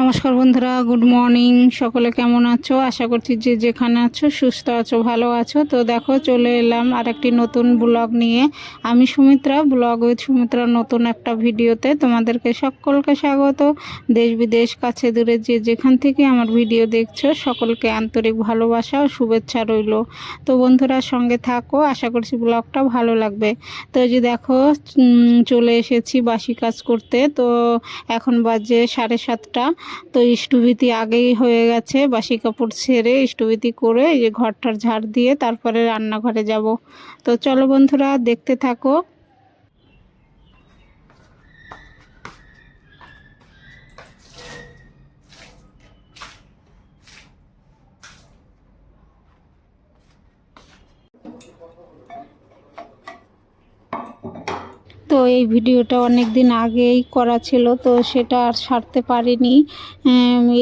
নমস্কার বন্ধুরা, good morning. সকলে কেমন আছো? আশা করছি যে যেখানে আছো, সুস্থ আছো, ভালো আছো। তো দেখো, চলে এলাম আর একটি নতুন ব্লগ নিয়ে। আমি সুমিত্রা, ব্লগ উইথ সুমিত্রা নতুন একটা ভিডিওতে তোমাদেরকে সকলকে স্বাগত। দেশ বিদেশ, কাছে দূরে যে যেখান থেকে আমার ভিডিও দেখছ, সকলকে আন্তরিক ভালোবাসা ও শুভেচ্ছা রইল। তো বন্ধুরা, সঙ্গে থাকো, আশা করছি ব্লগটা ভালো লাগবে। তো যে দেখো চলে এসেছি বাসি কাজ করতে। তো এখন বাজে সাড়ে সাতটা। তো ইষ্টবিতি আগেই হয়ে গেছে, বাসি কাপড় ছেড়ে ইষ্টবিতি করে এই যে ঘরটার ঝাড় দিয়ে তারপরে রান্নাঘরে যাব। তো চলো বন্ধুরা, দেখতে থাকো। তো এই ভিডিওটা অনেক দিন আগেই করা ছিল, তো সেটা আর সারতে পারিনি।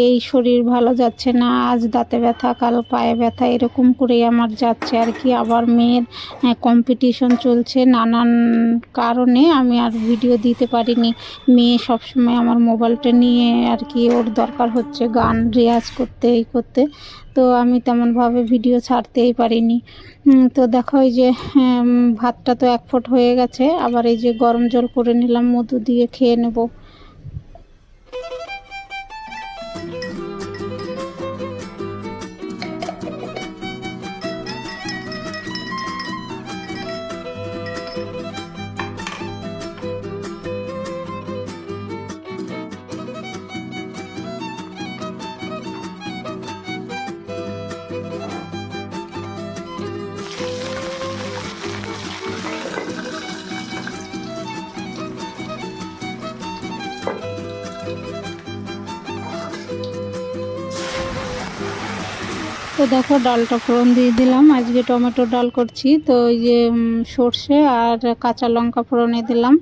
এই শরীর ভালো যাচ্ছে না, আজ দাঁতে ব্যথা, কাল পায়ে ব্যথা, এরকম করেই আমার যাচ্ছে আর কি। আবার মেয়ের কম্পিটিশন চলছে, নানান কারণে আমি আর ভিডিও দিতে পারিনি। মেয়ে সবসময় আমার মোবাইলটা নিয়ে আর কি, ওর দরকার হচ্ছে গান রেয়াজ করতে, এই করতে। তো আমি তেমনভাবে ভিডিও ছাড়তেই পারিনি। তো দেখো এই যে ভাতটা তো এক ফুট হয়ে গেছে। আবার এই যে গরম জল করে নিলাম, মধু দিয়ে খেয়ে নেব। তো দেখো ডালটা ফোড়ন দিয়ে দিলাম। আজকে টমেটো ডাল করছি। তো এই যে সর্ষে আর কাঁচা লঙ্কা ফোড়নে দিলাম।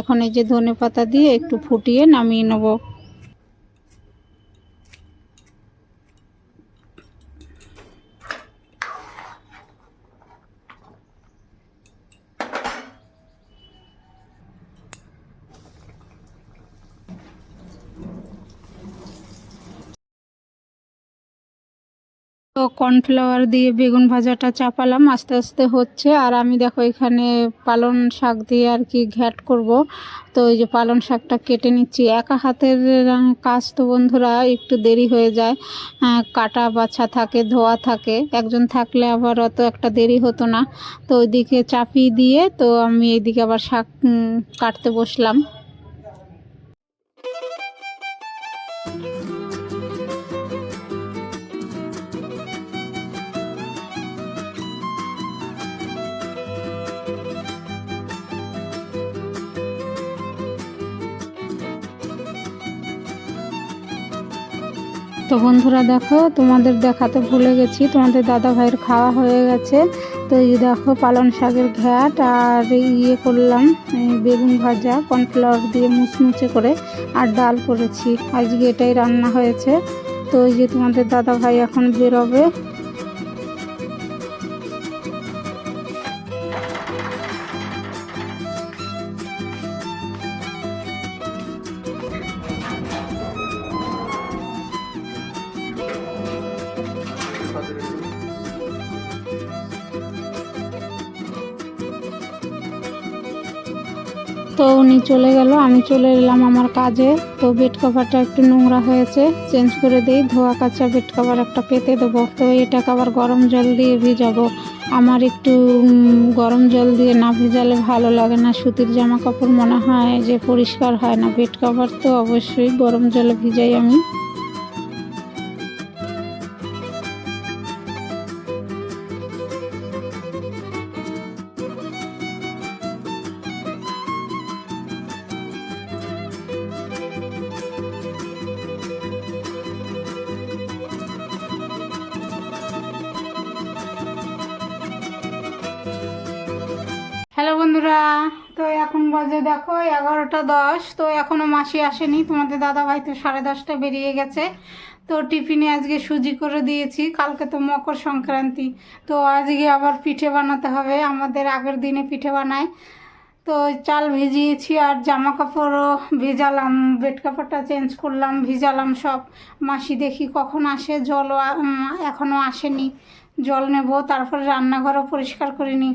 এখন এই যে ধনে পাতা দিয়ে একটু ফুটিয়ে নামিয়ে নেব। কর্নফ্লাওয়ার দিয়ে বেগুন ভাজাটা চাপালাম, আস্তে আস্তে হচ্ছে। আর আমি দেখো এখানে পালং শাক দিয়ে আর কি ঘ্যাট করব। তো এই যে পালং শাকটা কেটে নিচ্ছি। একা হাতের কাজ তো বন্ধুরা, একটু দেরি হয়ে যায়। কাটা বাছা থাকে, ধোয়া থাকে। একজন থাকলে আবার অত একটা দেরি হতো না। তো ওইদিকে চাপিয়ে দিয়ে তো আমি এইদিকে আবার শাক কাটতে বসলাম। তো বন্ধুরা দেখো, তোমাদের দেখাতে ভুলে গেছি, তোমাদের দাদা ভাইয়ের খাওয়া হয়ে গেছে। তো এই দেখো পালন শাকের ঘ্যাট আর ইয়ে করলাম বেগুন ভাজা, কর্নফ্লাওয়ার দিয়ে মুচমুচে করে আর ডাল করেছি। আজকে এটাই রান্না হয়েছে। তো এই যে তোমাদের দাদা ভাই এখন বেরোবে তো উনি চলে গেল, আমি চলে এলাম আমার কাজে। তো বেড কভারটা একটু নোংরা হয়েছে চেঞ্জ করে দিই, ধোয়া কাচা বেড কভার একটা পেতে দেবো। তো এটাকে আবার গরম জল দিয়ে ভিজাবো। আমার একটু গরম জল দিয়ে না ভিজালে ভালো লাগে না। সুতির জামা কাপড় মনে হয় যে পরিষ্কার হয় না। বেড কভার তো অবশ্যই গরম জলে ভিজাই আমি। হ্যালো বন্ধুরা, তো এখন বাজে দেখো এগারোটা দশ, তো এখনও মাসি আসেনি, তোমাদের দাদা ভাই তো সাড়ে দশটা বেরিয়ে গেছে। তো টিফিনে আজকে সুজি করে দিয়েছি, কালকে তো মকর সংক্রান্তি, তো আজকে আবার পিঠে বানাতে হবে, আমাদের আগের দিনে পিঠে বানায়। তো চাল ভিজিয়েছি আর জামা কাপড়ও ভিজালাম বেড কাপড়টা চেঞ্জ করলাম, ভিজালাম সব। মাসি দেখি কখন আসে, জলও এখনও আসেনি, জল নেব, তারপরে রান্নাঘরও পরিষ্কার করে নিই।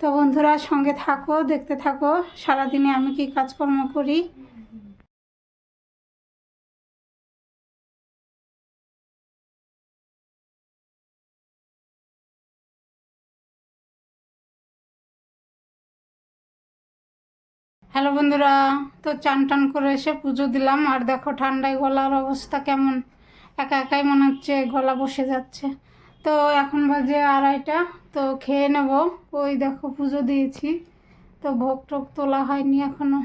তো বন্ধুরা, সঙ্গে থাকো, দেখতে থাকো। সারাদিনে আমি কি কাজকর্ম করি? হ্যালো বন্ধুরা, তো চান টান করে এসে পুজো দিলাম। আর দেখো, ঠান্ডায় গলার অবস্থা কেমন? একা একাই মনে হচ্ছে গলা বসে যাচ্ছে। তো এখন বাজে আড়াইটা, তো খেয়ে নেব। ওই দেখো পুজো দিয়েছি, তো ভোগ টোগ তোলা হয়নি এখনও।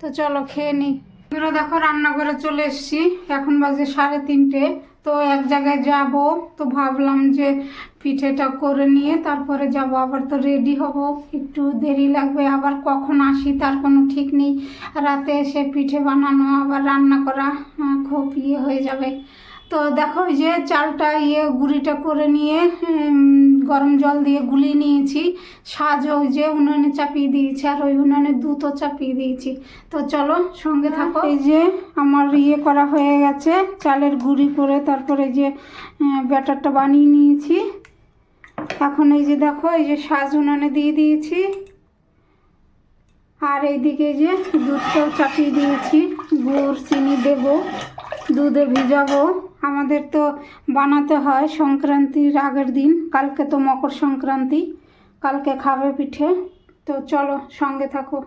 তো চলো খেয়ে নিই বন্ধুরা দেখো রান্নাঘরে চলে এসেছি, এখন বাজে সাড়ে তিনটে। তো এক জায়গায় যাব, তো ভাবলাম যে পিঠেটা করে নিয়ে তারপরে যাব। আবার তো রেডি হব, একটু দেরি লাগবে, আবার কখন আসি তার কোনো ঠিক নেই। রাতে এসে পিঠে বানানো, আবার রান্না করা খুব ইয়ে হয়ে যাবে। তো দেখো ওই যে চালটা ইয়ে গুঁড়িটা করে নিয়ে গরম জল দিয়ে গুলিয়ে নিয়েছি। সাজ ওই যে উনুনে চাপিয়ে দিয়েছি আর ওই উনুনে দুধও চাপিয়ে দিয়েছি। তো চলো সঙ্গে থাকো। এই যে আমার ইয়ে করা হয়ে গেছে চালের গুঁড়ি করে তারপরে যে ব্যাটারটা বানিয়ে নিয়েছি। এখন এই যে দেখো এই যে সাজ উনুনে দিয়ে দিয়েছি। আর এইদিকে যে দুধটাও চাপিয়ে দিয়েছি। গুড় চিনি দেবো দুধে ভিজাবো। আমাদের তো বানাতে হয় সংক্রান্তির আগের দিন। কালকে তো মকর সংক্রান্তি। কালকে খাবে পিঠে। তো চলো সঙ্গে থাকো।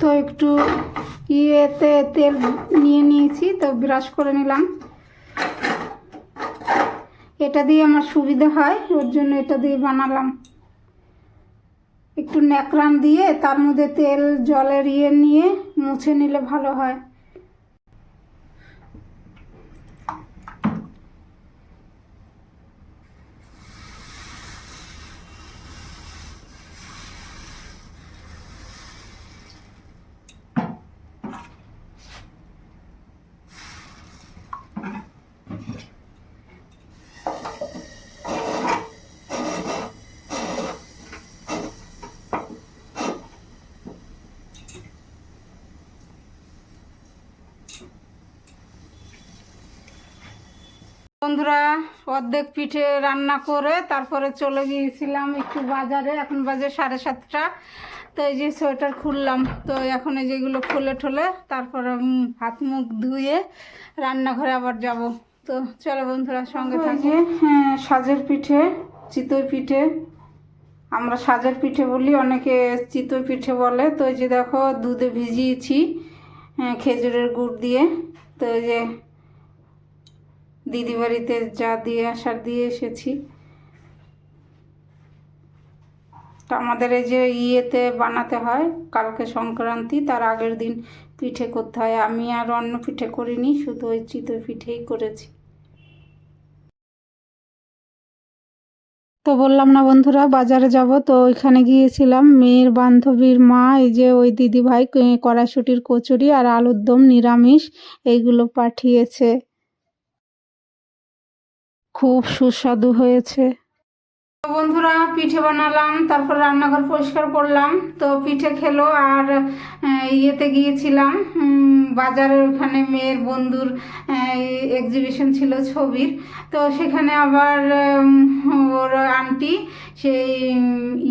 তো একটু ইয়েতে তেল নিয়ে নিয়েছি, তো ব্রাশ করে নিলাম। এটা দিয়ে আমার সুবিধা হয়, ওর জন্য এটা দিয়ে বানালাম। একটু ন্যাকড়ান দিয়ে তার মধ্যে তেল, জলের ইয়ে নিয়ে মুছে নিলে ভালো হয়। বন্ধুরা অর্ধেক পিঠে রান্না করে তারপরে চলে গিয়েছিলাম একটু বাজারে এখন বাজে সাড়ে সাতটা। তো এই যে সোয়েটার খুললাম তো এখন এই যেগুলো খুলে ঠোলে তারপরে হাত মুখ ধুয়ে রান্নাঘরে আবার যাব। তো চলো বন্ধুরা সঙ্গে থাকি। হ্যাঁ সাজের পিঠে চিতই পিঠে। আমরা সাজের পিঠে বলি অনেকে চিতই পিঠে বলে। তো এই যে দেখো দুধে ভিজিয়েছি হ্যাঁ, খেজুরের গুড় দিয়ে। তো এই যে দিদি বাড়িতে যা দিয়ে আসার দিয়ে এসেছি। তো আমাদের এই যে ইয়েতে বানাতে হয়, কালকে সংক্রান্তি, তার আগের দিন পিঠে করতে হয়। আমি আর অন্য পিঠে করিনি, শুধু ওই চিতই পিঠেই করেছি। তো বললাম না বন্ধুরা, বাজারে যাব। তো ওইখানে গিয়েছিলাম, মেয়ের বান্ধবীর মা, এই যে ওই দিদি ভাই কড়াইশুটির কচুরি আর আলুর দম নিরামিষ, এইগুলো পাঠিয়েছে। খুব সুস্বাদু হয়েছে। বন্ধুরা, পিঠে বানালাম, তারপর রান্নাঘর পরিষ্কার করলাম। তো পিঠে খেলো আর ইয়েতে গিয়েছিলাম বাজারের ওখানে মেয়ের বন্ধুর এক্সিবিশন ছিল ছবির। তো সেখানে আবার ওর আন্টি সেই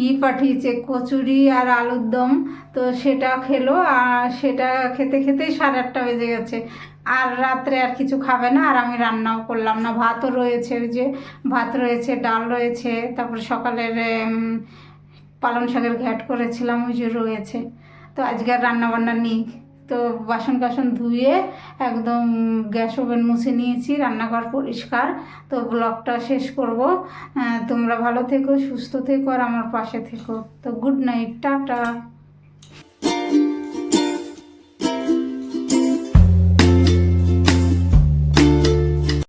ই পাঠিয়েছে কচুরি আর আলুর দম। তো সেটা খেলো আর সেটা খেতে খেতেই সাড়ে আটটা বেজে গেছে। আর রাত্রে আর কিছু খাবে না, আর আমি রান্নাও করলাম না। ভাতও রয়েছে, ওই যে ভাত রয়েছে, ডাল রয়েছে, তারপর সকালের পালং শাকের ঘ্যাট করেছিলাম, ওই যে রয়েছে। তো আজকে আর রান্না বান্না নেই। তো বাসন কাসন ধুয়ে একদম গ্যাস ওভেন মুছে নিয়েছি, রান্নাঘর পরিষ্কার। তো ব্লগটা শেষ করব। তোমরা ভালো থেকো, সুস্থ থেকো, আর আমার পাশে থেকো। তো গুড নাইট, টাটা।